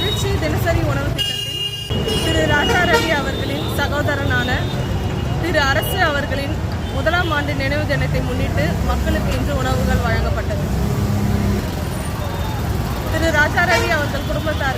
திருச்சி தினசரி உணவு திட்டத்தில் திரு ராஜாரவி அவர்களின் சகோதரனான திரு அரசு அவர்களின் முதலாம் ஆண்டு நினைவு தினத்தை முன்னிட்டு மக்களுக்கு இன்று உணவுகள் வழங்கப்பட்டது. திரு ராஜாரவி அவர்கள் குடும்பத்தார்